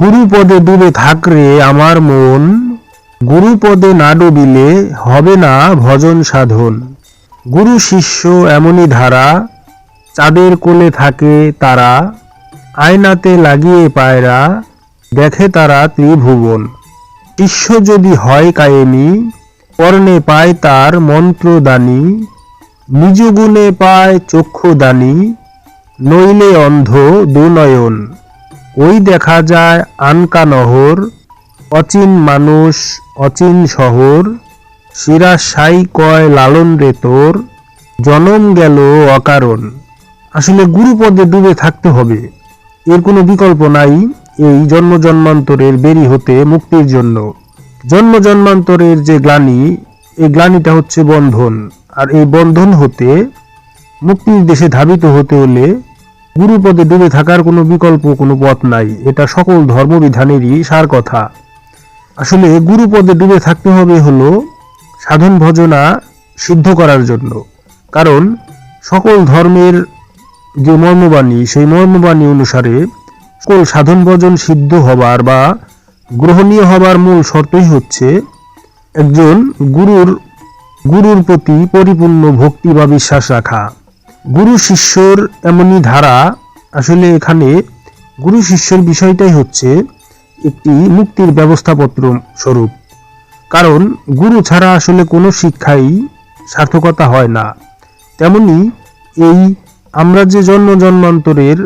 গুরুপদে ডুবে থাকরে আমার মন, গুরুপদে না ডুবিলে হবে না ভজন সাধন। গুরু শিষ্য এমনই ধারা, চাঁদের কোলে থাকে তারা, আয়নাতে লাগিয়ে পায়রা, দেখে তারা ত্রিভুবন। শিষ্য যদি হয় কায়েমি, কর্ণে পায় তার মন্ত্রদানী, নিজ গুণে পায় চক্ষুদানী, নইলে অন্ধ দুনয়ন। ওই দেখা যায় আনকা নহর অচিন মানুষ, অচিন শহর, শিরা সাই কয় লালন রে তোর, জনম গেল অকারণ। আসলে গুরুপদে ডুবে থাকতে হবে। এর কোনো বিকল্প নাই এই জন্ম জন্মান্তরের বেরি হতে মুক্তির জন্য। জন্ম জন্মান্তরের যে গ্লানি, এই গ্লানিটা হচ্ছে বন্ধন। আর এই বন্ধন হতে মুক্তির দেশে ধাবিত হতে হলে গুরুপদে ডুবে থাকার কোনো বিকল্প, কোনো পথ নাই। এটা সকল ধর্মবিধানেরই সার কথা। আসলে গুরুপদে ডুবে থাকতে হবে হলো সাধন ভজনা সিদ্ধ করার জন্য। কারণ সকল ধর্মের যে মর্মবাণী, সেই মর্মবাণী অনুসারে সকল সাধন ভজন সিদ্ধ হবার বা গ্রহণীয় হবার মূল শর্তই হচ্ছে একজন গুরুর গুরুর প্রতি পরিপূর্ণ ভক্তি বা বিশ্বাস রাখা। গুরু শিষ্যর এমনই ধারা। আসলে এখানে গুরু শিষ্যের বিষয়টাই হচ্ছে একটি মুক্তির ব্যবস্থাপত্র স্বরূপ। কারণ গুরু ছাড়া আসলে কোনো শিক্ষাই সার্থকতা হয় না। তেমনি এই আমরা যে জন্ম জন্মান্তরের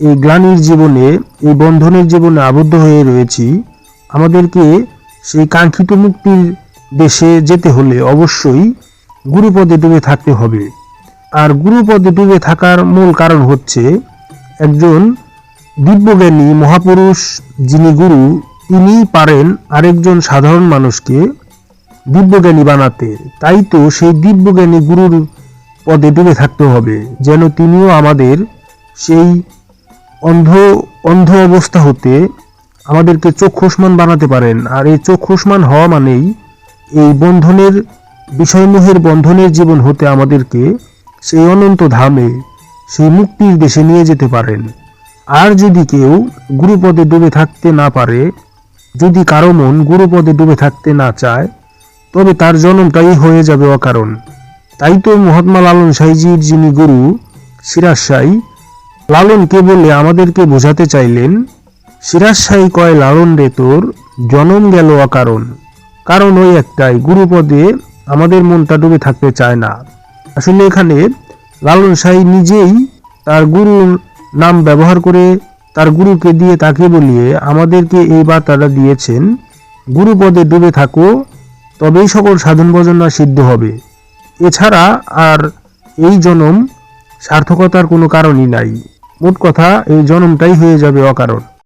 এই গ্লানির জীবনে, এই বন্ধনের জীবনে আবদ্ধ হয়ে রয়েছি, আমাদেরকে সেই কাঙ্ক্ষিত মুক্তির দেশে যেতে হলে অবশ্যই গুরুপদে ডুবে থাকতে হবে। আর গুরুপদে ডুবে থাকার মূল কারণ হচ্ছে একজন দিব্যজ্ঞানী মহাপুরুষ যিনি গুরু, তিনিই পারেন আরেকজন সাধারণ মানুষকে দিব্যজ্ঞানী বানাতে। তাই তো সেই দিব্যজ্ঞানী গুরুর পদে ডুবে থাকতে হবে, যেন তিনিও আমাদের সেই অন্ধ অন্ধ অবস্থা হতে আমাদেরকে চক্ষুষ্মান বানাতে পারেন। আর এই চক্ষুষ্মান হওয়া মানেই এই বন্ধনের, বিষয়মোহের বন্ধনের জীবন হতে আমাদেরকে সেই অনন্ত ধামে সেই মুক্তির দেশে নিয়ে যেতে পারেন। আর যদি কেউ গুরুপদে ডুবে থাকতে না পারে, যদি কারও মন গুরুপদে ডুবে থাকতে না চায়, তবে তার জন্মটাই হয়ে যাবে অকারণ। তাই তো মহাত্মা লালন সাইজির যিনি গুরু সিরাজ সাই লালনকে বলে আমাদেরকে বোঝাতে চাইলেন সিরাজ সাই কয়, লালন রে তোর জনম গেল অকারণ। কারণ ওই একটাই, গুরুপদে আমাদের মনটা ডুবে থাকতে চায় না। আসলে এখানে লালন সাই নিজেই তার গুরুর নাম ব্যবহার করে তার গুরুকে দিয়ে তাকে বলিয়ে আমাদেরকে এই বার্তাটা দিয়েছেন, গুরুপদে ডুবে থাকো, তবেই সকল সাধন ভজনা সিদ্ধ হবে। এছাড়া আর এই জনম সার্থকতার কোনো কারণই নাই। মোট কথা, এই জনমটাই হয়ে যাবে অকারণ।